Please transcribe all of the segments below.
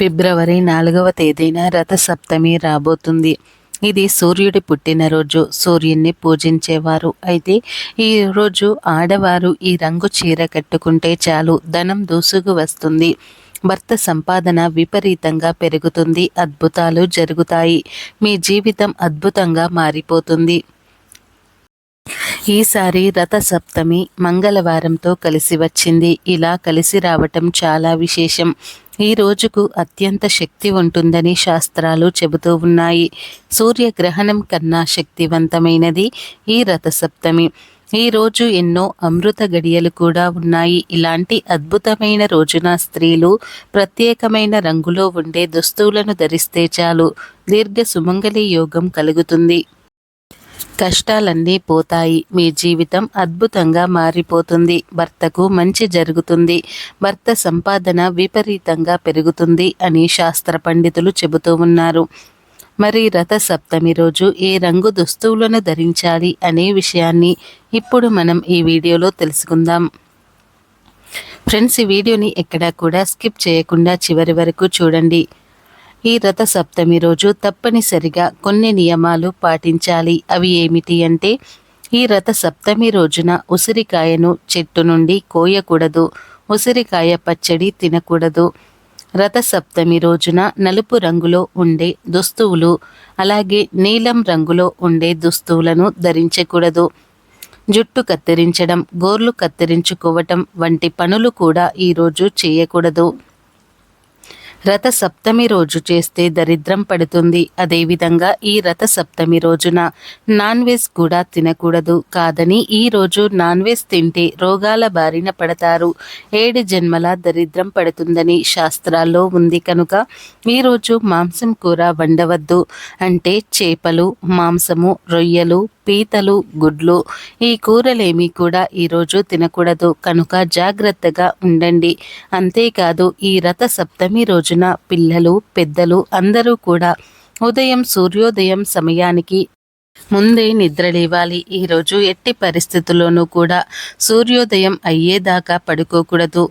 ఫిబ్రవరి నాలుగవ తేదీన రథసప్తమి రాబోతుంది. ఇది సూర్యుడి పుట్టినరోజు సూర్యుడిని పూజించేవారు. అయితే ఈ రోజు ఆడవారు ఈ రంగు చీర కట్టుకుంటే చాలు. ధనం దూసుకు వస్తుంది. భర్త సంపాదన విపరీతంగా పెరుగుతుంది. అద్భుతాలు జరుగుతాయి. మీ జీవితం అద్భుతంగా మారిపోతుంది. ఈసారి రథసప్తమి మంగళవారంతో కలిసి వచ్చింది. ఇలా కలిసి రావటం చాలా విశేషం. ఈ రోజుకు అత్యంత శక్తి ఉంటుందని శాస్త్రాలు చెబుతూ ఉన్నాయి. సూర్యగ్రహణం కన్నా శక్తివంతమైనది ఈ రథసప్తమి. ఈ రోజు ఎన్నో అమృత గడియలు కూడా ఉన్నాయి. ఇలాంటి అద్భుతమైన రోజున స్త్రీలు ప్రత్యేకమైన రంగులో ఉండే దుస్తువులను ధరిస్తే చాలు. దీర్ఘ సుమంగళి యోగం కలుగుతుంది. కష్టాలన్నీ పోతాయి. మీ జీవితం అద్భుతంగా మారిపోతుంది. భర్తకు మంచి జరుగుతుంది. భర్త సంపాదన విపరీతంగా పెరుగుతుంది అని శాస్త్ర పండితులు చెబుతూ ఉన్నారు. మరి రథ సప్తమి రోజు ఏ రంగు దుస్తువులను ధరించాలి అనే విషయాన్ని ఇప్పుడు మనం ఈ వీడియోలో తెలుసుకుందాం. ఫ్రెండ్స్ ఈ వీడియోని ఎక్కడా కూడా స్కిప్ చేయకుండా చివరి వరకు చూడండి. ఈ రథ సప్తమి రోజు తప్పనిసరిగా కొన్ని నియమాలు పాటించాలి. అవి ఏమిటి అంటే ఈ రథ సప్తమి రోజున ఉసిరికాయను చెట్టు నుండి కోయకూడదు. ఉసిరికాయ పచ్చడి తినకూడదు. రథ సప్తమి రోజున నలుపు రంగులో ఉండే దుస్తువులు అలాగే నీలం రంగులో ఉండే దుస్తువులను ధరించకూడదు. జుట్టు కత్తిరించడం గోర్లు కత్తిరించుకోవటం వంటి పనులు కూడా ఈరోజు చేయకూడదు. రథ సప్తమి రోజు చేస్తే దరిద్రం పడుతుంది. అదేవిధంగా ఈ రథ సప్తమి రోజున నాన్ వెజ్ కూడా తినకూడదు. కాదని ఈ రోజు నాన్ వెజ్ తింటే రోగాల బారిన పడతారు. ఏడు జన్మల దరిద్రం పడుతుందని శాస్త్రాల్లో ఉంది కనుక ఈరోజు మాంసం కూర వండవద్దు. అంటే చేపలు మాంసము రొయ్యలు పీతలు గుడ్లు ఈ కూరలేమీ కూడా ఈరోజు తినకూడదు. కనుక జాగ్రత్తగా ఉండండి. అంతేకాదు ఈ రథ సప్తమి రోజున పిల్లలు పెద్దలు అందరూ కూడా ఉదయం సూర్యోదయం సమయానికి ముందే నిద్రలేవాలి ఈరోజు ఎట్టి పరిస్థితుల్లోనూ కూడా సూర్యోదయం అయ్యేదాకా పడుకోకూడదు.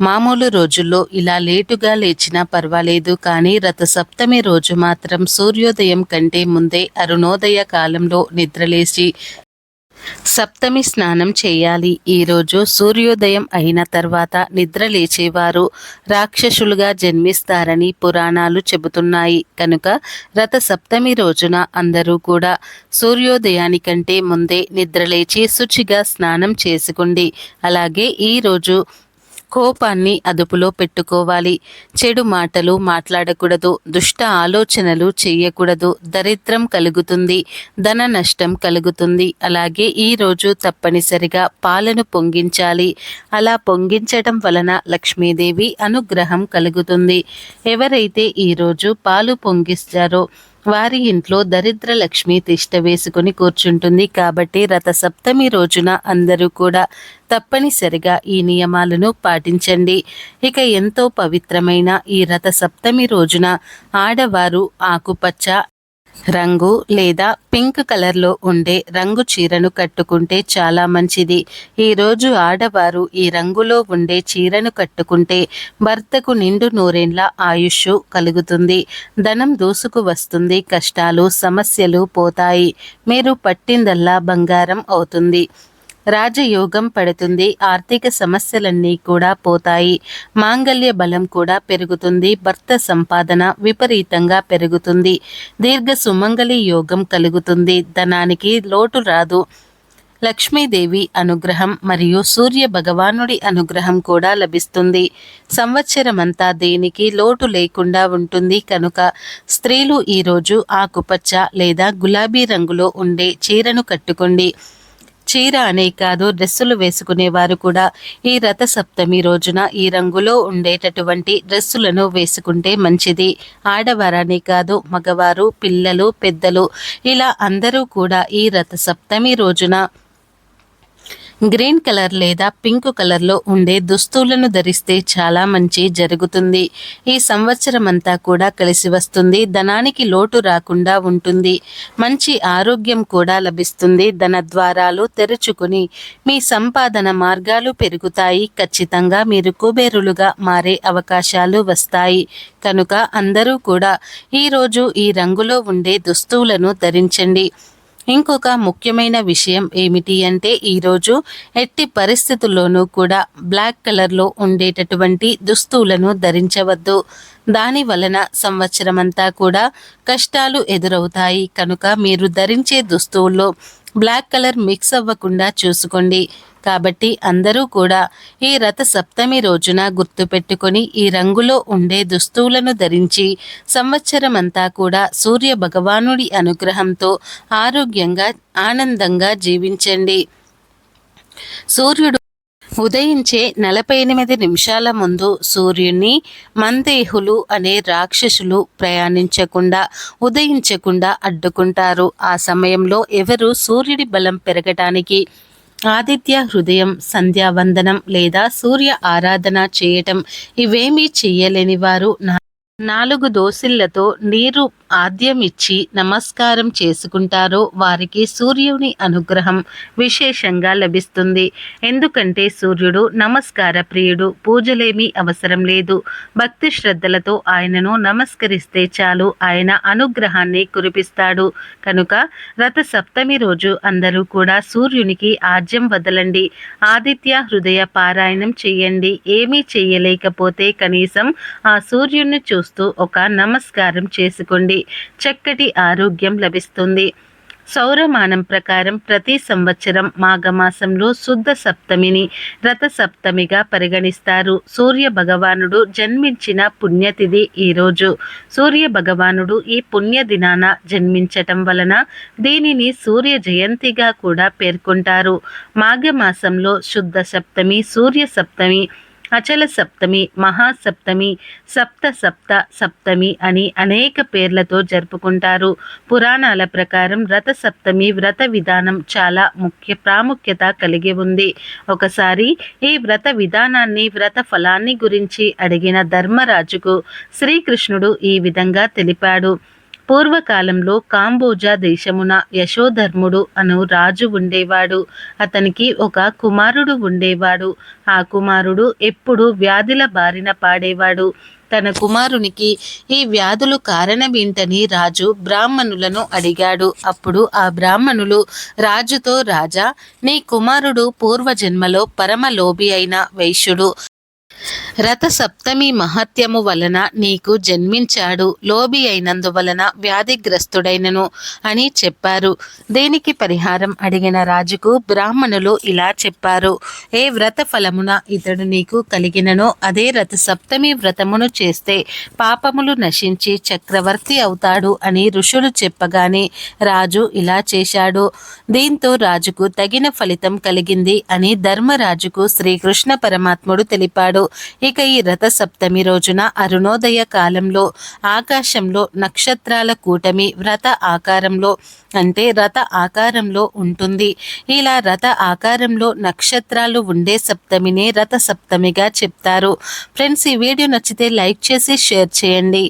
మామూలు రోజుల్లో ఇలా లేటుగా లేచినా పర్వాలేదు కానీ రథసప్తమి రోజు మాత్రం సూర్యోదయం కంటే ముందే అరుణోదయ కాలంలో నిద్రలేచి సప్తమి స్నానం చేయాలి. ఈరోజు సూర్యోదయం అయిన తర్వాత నిద్ర లేచేవారు రాక్షసులుగా జన్మిస్తారని పురాణాలు చెబుతున్నాయి. కనుక రథ సప్తమి రోజున అందరూ కూడా సూర్యోదయానికంటే ముందే నిద్రలేచి శుచిగా స్నానం చేసుకోండి. అలాగే ఈరోజు కోపాన్ని అదుపులో పెట్టుకోవాలి. చెడు మాటలు మాట్లాడకూడదు. దుష్ట ఆలోచనలు చేయకూడదు దరిద్రం కలుగుతుంది. ధన నష్టం కలుగుతుంది. అలాగే ఈరోజు తప్పనిసరిగా పాలను పొంగించాలి. అలా పొంగించడం వలన లక్ష్మీదేవి అనుగ్రహం కలుగుతుంది. ఎవరైతే ఈరోజు పాలు పొంగిస్తారో వారి ఇంట్లో దరిద్ర లక్ష్మి తిష్ట వేసుకుని కూర్చుంటుంది. కాబట్టి రథ సప్తమి రోజున అందరూ కూడా తప్పనిసరిగా ఈ నియమాలను పాటించండి. ఇక ఎంతో పవిత్రమైన ఈ రథ సప్తమి రోజున ఆడవారు ఆకుపచ్చ రంగు లేదా పింక్ కలర్లో ఉండే రంగు చీరను కట్టుకుంటే చాలా మంచిది. ఈరోజు ఆడవారు ఈ రంగులో ఉండే చీరను కట్టుకుంటే భర్తకు నిండు నూరేండ్ల ఆయుష్ కలుగుతుంది. ధనం దూసుకు వస్తుంది కష్టాలు సమస్యలు పోతాయి. మీరు పట్టిందల్లా బంగారం అవుతుంది. రాజయోగం పడుతుంది. ఆర్థిక సమస్యలన్నీ కూడా పోతాయి. మాంగళ్య బలం కూడా పెరుగుతుంది. భర్త సంపాదన విపరీతంగా పెరుగుతుంది. దీర్ఘ సుమంగళి యోగం కలుగుతుంది. ధనానికి లోటు రాదు. లక్ష్మీదేవి అనుగ్రహం మరియు సూర్య భగవానుడి అనుగ్రహం కూడా లభిస్తుంది. సంవత్సరమంతా దేనికి లోటు లేకుండా ఉంటుంది కనుక స్త్రీలు ఈరోజు ఆకుపచ్చ లేదా గులాబీ రంగులో ఉండే చీరను కట్టుకోండి. చీర అనే కాదు డ్రెస్సులు వేసుకునేవారు కూడా ఈ రథ సప్తమి రోజున ఈ రంగులో ఉండేటటువంటి డ్రెస్సులను వేసుకుంటే మంచిది. ఆడవారనే కాదు మగవారు పిల్లలు పెద్దలు ఇలా అందరూ కూడా ఈ రథ సప్తమి రోజున గ్రీన్ కలర్ లేదా పింక్ కలర్లో ఉండే దుస్తులను ధరిస్తే చాలా మంచి జరుగుతుంది. ఈ సంవత్సరం అంతా కూడా కలిసి వస్తుంది. ధనానికి లోటు రాకుండా ఉంటుంది. మంచి ఆరోగ్యం కూడా లభిస్తుంది. ధన ద్వారాలు తెరుచుకుని మీ సంపాదన మార్గాలు పెరుగుతాయి. ఖచ్చితంగా మీరు కుబేరులుగా మారే అవకాశాలు వస్తాయి. కనుక అందరూ కూడా ఈరోజు ఈ రంగులో ఉండే దుస్తువులను ధరించండి. ఇంకొక ముఖ్యమైన విషయం ఏమిటి అంటే ఈరోజు ఎట్టి పరిస్థితుల్లోనూ కూడా బ్లాక్ కలర్లో ఉండేటటువంటి దుస్తువులను ధరించవద్దు. దాని వలన సంవత్సరమంతా కూడా కష్టాలు ఎదురవుతాయి. కనుక మీరు ధరించే దుస్తువుల్లో బ్లాక్ కలర్ మిక్స్ అవ్వకుండా చూసుకోండి. కాబట్టి అందరూ కూడా ఈ రథ సప్తమి రోజున గుర్తుపెట్టుకొని ఈ రంగులో ఉండే దుస్తువులను ధరించి సంవత్సరం అంతా కూడా సూర్య భగవానుడి అనుగ్రహంతో ఆరోగ్యంగా ఆనందంగా జీవించండి. సూర్యుడు ఉదయించే నలభై ఎనిమిది నిమిషాల ముందు సూర్యుని మందేహులు అనే రాక్షసులు ప్రయాణించకుండా ఉదయించకుండా అడ్డుకుంటారు. ఆ సమయంలో ఎవరు సూర్యుడి బలం పెరగటానికి ఆదిత్య హృదయం సంధ్యావందనం లేదా సూర్య ఆరాధన చేయటం ఇవేమీ చెయ్యలేని వారు నాలుగు దోసిళ్ళతో నీరు ఆద్యం ఇచ్చి నమస్కారం చేసుకుంటారో వారికి సూర్యుని అనుగ్రహం విశేషంగా లభిస్తుంది. ఎందుకంటే సూర్యుడు నమస్కార ప్రియుడు పూజలేమీ అవసరం లేదు. భక్తి శ్రద్ధలతో ఆయనను నమస్కరిస్తే చాలు ఆయన అనుగ్రహాన్ని కురిపిస్తాడు. కనుక రథ సప్తమి రోజు అందరూ కూడా సూర్యునికి ఆజ్యం వదలండి. ఆదిత్య హృదయ పారాయణం చెయ్యండి ఏమీ చెయ్యలేకపోతే కనీసం ఆ సూర్యుణ్ణి చూస్తూ ఒక నమస్కారం చేసుకోండి. చక్కటి ఆరోగ్యం లభిస్తుంది. సౌరమానం ప్రకారం ప్రతి సంవత్సరం మాఘమాసంలో శుద్ధ సప్తమిని రథ సప్తమిగా పరిగణిస్తారు. సూర్య భగవానుడు జన్మించిన పుణ్యతిథి ఈరోజు సూర్య భగవానుడు ఈ పుణ్య దినాన జన్మించటం వలన దీనిని సూర్య జయంతిగా కూడా పేర్కొంటారు. మాఘమాసంలో శుద్ధ సప్తమి సూర్య సప్తమి అచల సప్తమి మహాసప్తమి సప్త సప్త సప్తమి అని అనేక పేర్లతో జరుపుకుంటారు. పురాణాల ప్రకారం వ్రత సప్తమి వ్రత విధానం చాలా ముఖ్య ప్రాముఖ్యత కలిగి ఉంది. ఒకసారి ఈ వ్రత విధానాన్ని వ్రత ఫలాన్ని గురించి అడిగిన ధర్మరాజుకు శ్రీకృష్ణుడు ఈ విధంగా తెలిపాడు. పూర్వకాలంలో కాంబోజా దేశమున యశోధర్ముడు అను రాజు ఉండేవాడు. అతనికి ఒక కుమారుడు ఉండేవాడు. ఆ కుమారుడు ఎప్పుడు వ్యాధుల బారిన పాడేవాడు. తన కుమారునికి ఈ వ్యాధులు కారణమేంటని రాజు బ్రాహ్మణులను అడిగాడు. అప్పుడు ఆ బ్రాహ్మణులు రాజుతో రాజా నీ కుమారుడు పూర్వజన్మలో పరమలోభి అయిన వైశ్యుడు. రథ సప్తమి మహత్యము వలన నీకు జన్మించాడు. లోబి అయినందువలన వ్యాధిగ్రస్తుడైనను అని చెప్పారు. దేనికి పరిహారం అడిగిన రాజుకు బ్రాహ్మణులు ఇలా చెప్పారు. ఏ వ్రత ఫలమున ఇతడు నీకు కలిగిననో అదే రథ సప్తమి వ్రతమును చేస్తే పాపములు నశించి చక్రవర్తి అవుతాడు అని ఋషులు చెప్పగానే రాజు ఇలా చేశాడు. దీంతో రాజుకు తగిన ఫలితం కలిగింది అని ధర్మరాజుకు శ్రీకృష్ణ పరమాత్ముడు తెలిపాడు. ఇక ఈ రథ సప్తమి రోజున అరుణోదయ కాలంలో ఆకాశంలో నక్షత్రాల కూటమి వ్రత ఆకారంలో అంటే రథ ఆకారంలో ఉంటుంది. ఇలా రథ ఆకారంలో నక్షత్రాలు ఉండే సప్తమినే రథ సప్తమిగా చెప్తారు. ఫ్రెండ్స్ ఈ వీడియో నచ్చితే లైక్ చేసి షేర్ చేయండి.